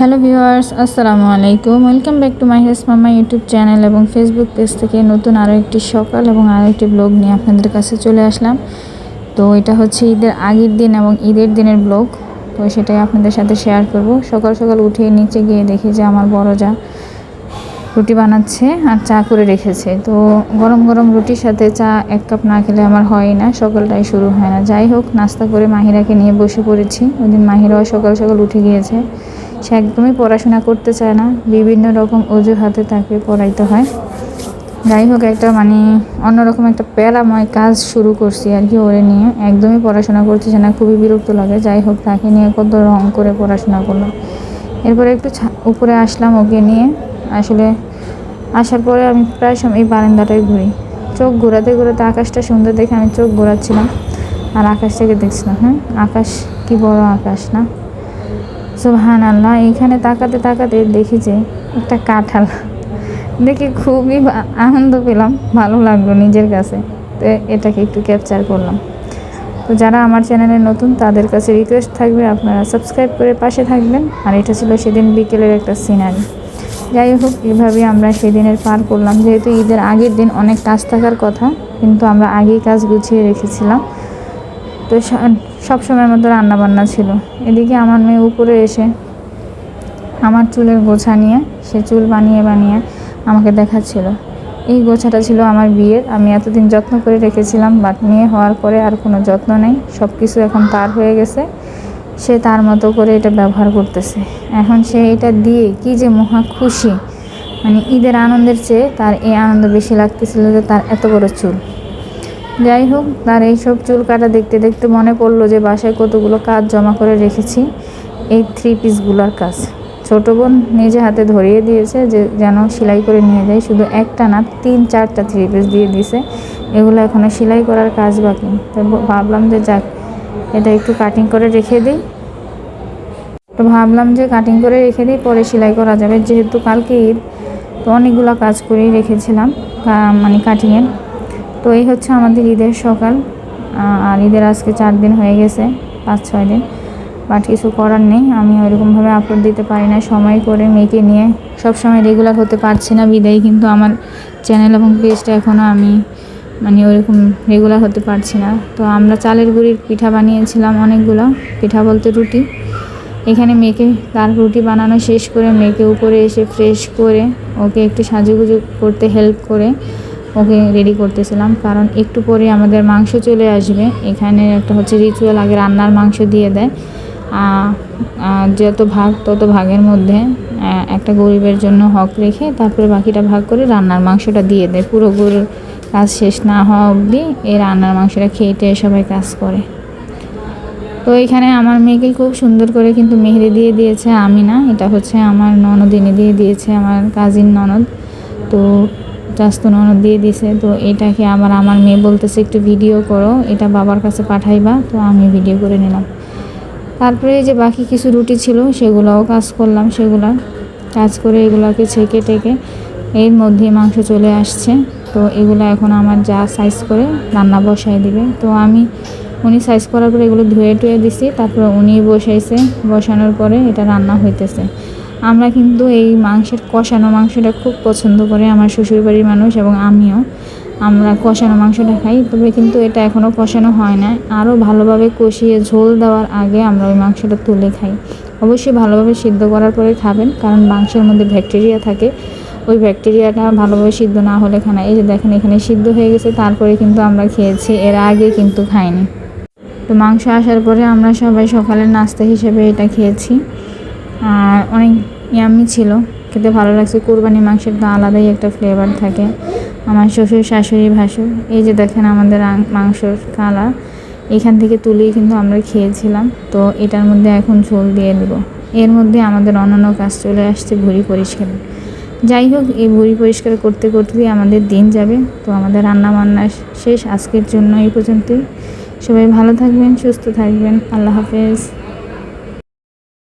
Hello viewers, আসসালামু আলাইকুম। Welcome back to my হেস মামা ইউটিউব চ্যানেল এবং ফেসবুক পেজ থেকে নতুন আরও একটি সকাল এবং আরও একটি ব্লগ নিয়ে আপনাদের কাছে চলে আসলাম। তো এটা হচ্ছে ঈদের আগের দিন এবং ঈদের দিনের ব্লগ তো সেটাই আপনাদের সাথে শেয়ার করব। সকাল সকাল উঠে নিচে গিয়ে দেখি যে আমার বড় যা রুটি বানাচ্ছে আর চা করে রেখেছে। তো গরম গরম রুটির সাথে চা এক কাপ না খেলে আমার হয় না, সকালটাই শুরু হয় না। যাই হোক, নাস্তা করে মাহিরাকে নিয়ে বসে পড়েছি। ওই দিন মাহিরাও সকাল সকাল উঠে গিয়েছে। সে একদমই পড়াশোনা করতে চায় না। বিভিন্ন রকম অজুহাতে তাকে পড়াইতে হয়। যাই হোক, একটা মানে অন্যরকম একটা প্যারাময় কাজ শুরু করছি আর কি ওরে নিয়ে। একদমই পড়াশোনা করতেছে না, খুবই বিরক্ত লাগে। যাই হোক, তাকে নিয়ে কত রং করে পড়াশোনা করলাম। এরপরে একটু উপরে আসলাম ওকে নিয়ে। আসলে আসার পরে আমি প্রায় সময় এই বারান্দাটায় ঘুরি। চোখ ঘোরাতে ঘোরাতে আকাশটা সুন্দর দেখে আমি চোখ ঘোরাচ্ছিলাম। আর আকাশটাকে দেখছিলাম হ্যাঁ? আকাশ কি বড় আকাশ না? সুবহান আল্লাহ এখানে তাকাতে তাকাতে দেখি যে একটা কাঁঠাল। দেখে খুবই আনন্দ পেলাম, ভালো লাগল নিজের কাছে। তো এটাকে একটু ক্যাপচার করলাম। তো যারা আমার চ্যানেলে নতুন, তাদের কাছে রিকোয়েস্ট থাকবে আপনারা সাবস্ক্রাইব করে পাশে থাকবেন। আর এটা ছিল সেদিন বিকেলের একটা সিনারি যাই হোক এভাবে আমরা সেদিনের পার করলাম। যেহেতু ঈদের আগের দিন অনেক কাজ থাকার কথা, কিন্তু আমরা আগেই কাজ গুছিয়ে রেখেছিলাম। তো সব সময়ের মতো রান্নাবান্না ছিল। এদিকে আমার মেয়ে উপরে এসে আমার চুলের গোছা নিয়ে, সে চুল বানিয়ে বানিয়ে আমাকে দেখাচ্ছিল। এই গোছাটা ছিল আমার বিয়ের। আমি এতদিন যত্ন করে রেখেছিলাম, বাট মেয়ে হওয়ার পরে আর কোনো যত্ন নেই। সব কিছু এখন তার হয়ে গেছে। সে তার মতো করে এটা ব্যবহার করতেছে। এখন সে এটা দিয়ে কি যে মহা খুশি। মানে ঈদের আনন্দের চেয়ে তার এই আনন্দ বেশি লাগতেছিল যে তার এত বড় চুল। যাই হোক তার এইসব চুল কাটা দেখতে দেখতে মনে পড়ল যে বাসায় কতগুলো কাজ জমা করে রেখেছি। এই থ্রি পিসগুলোর কাজ। ছোটো বোন নিজে হাতে ধরিয়ে দিয়েছে যে যেন সেলাই করে নিয়ে যায়। শুধু একটা না, তিন চারটা থ্রি পিস দিয়ে দিছে এগুলো এখনও সেলাই করার কাজ বাকি। তো ভাবলাম যে যাক, এটা একটু কাটিং করে রেখে দিই। তো ভাবলাম যে কাটিং করে রেখে দিই, পরে সেলাই করা যাবে। যেহেতু কালকে ঈদ, তো অনেকগুলো কাজ করেই রেখেছিলাম মানে কাটিংয়ের তো এই হচ্ছে আমাদের ঈদের সকাল। আর ঈদের আজকে চার দিন হয়ে গেছে, পাঁচ ছয় দিন। বাট কিছু করার নেই, আমি ওইরকমভাবে আপলোড দিতে পারি না। সময় করে মেয়েকে নিয়ে সব সময় রেগুলার হতে পারছি না বিদায়, কিন্তু আমার চ্যানেল এবং পেজটা এখনও আমি মানে ওইরকম রেগুলার হতে পারছি না। তো আমরা চালের গুঁড়ির পিঠা বানিয়েছিলাম অনেকগুলো, পিঠা বলতে রুটি। এখানে মেয়েকে তার রুটি বানানো শেষ করে মেয়েকে উপরে এসে ফ্রেশ করে ওকে একটু সাজুগুজু করতে হেল্প করে ওকে রেডি করতেছিলাম। কারণ একটু পরে আমাদের মাংস চলে আসবে। এখানে একটা হচ্ছে রিচুয়াল আগে রান্নার মাংস দিয়ে দেয়। যত ভাগ, তত ভাগের মধ্যে একটা গরিবের জন্য হক রেখে তারপরে বাকিটা ভাগ করে রান্নার মাংসটা দিয়ে দেয়। পুরো গরুর কাজ শেষ না হওয়া অবধি এই রান্নার মাংসটা খেয়ে সবাই কাজ করে। তো এখানে আমার মেয়েকে খুব সুন্দর করে কিন্তু মেহেদি দিয়ে দিয়েছে, আমি না। এটা হচ্ছে আমার ননদ এনে দিয়ে দিয়েছে, আমার কাজিন ননদ। তো চাস্ত ননদ দিয়ে দিছে। তো এটাকে আবার আমার মেয়ে বলতেছে, একটু ভিডিও করো, এটা বাবার কাছে পাঠাইবা। তো আমি ভিডিও করে নিলাম। তারপরে যে বাকি কিছু রুটি ছিল, সেগুলোও কাজ করলাম, সেগুলো কাজ করে এগুলোকে ছেঁকে টেকে এর মধ্যে মাংস চলে আসছে। তো এগুলো এখন আমার যা সাইজ করে রান্না বসাই দিবে। তো আমি, উনি সাইজ করার পরে এগুলো ধুয়ে টুয়ে দিছি, তারপরে উনি বসাইছে। বসানোর পরে এটা রান্না হইতেছে। আমরা কিন্তু এই মাংসের কষানো মাংসটা খুব পছন্দ করে আমার শ্বশুরবাড়ির মানুষ এবং আমিও। আমরা কষানো মাংসটা খাই, তবে কিন্তু এটা এখনও কষানো হয় না। আরও ভালোভাবে কষিয়ে ঝোল দেওয়ার আগে আমরা ওই মাংসটা তুলে খাই। অবশ্যই ভালোভাবে সিদ্ধ করার পরে খাবেন, কারণ মাংসের মধ্যে ব্যাকটেরিয়া থাকে। ওই ব্যাকটেরিয়াটা ভালোভাবে সিদ্ধ না হলে খানা এই যে দেখেন, এখানে সিদ্ধ হয়ে গেছে, তারপরে কিন্তু আমরা খেয়েছি, এর আগে কিন্তু খাইনি। তো মাংস আসার পরে আমরা সবাই সকালের নাস্তা হিসেবে এটা খেয়েছি। আর অনেক ইয়ামি ছিল, খেতে ভালো লাগছে। কোরবানি মাংসের তো আলাদাই একটা ফ্লেভার থাকে। আমার শ্বশুর, শাশুড়ি, ভাসুর, এই যে দেখেন আমাদের মাংসর কালার এখান থেকে তুলেই কিন্তু আমরা খেয়েছিলাম। তো এটার মধ্যে এখন ঝোল দিয়ে দেবো। এর মধ্যে আমাদের অন্যান্য কাজ চলে আসছে, ভুড়ি পরিষ্কার। যাই হোক, এই ভুড়ি পরিষ্কার করতে করতেই আমাদের দিন যাবে। তো আমাদের রান্না বান্না শেষ। আজকের জন্য এই পর্যন্তই। সবাই ভালো থাকবেন, সুস্থ থাকবেন। আল্লাহ হাফেজ।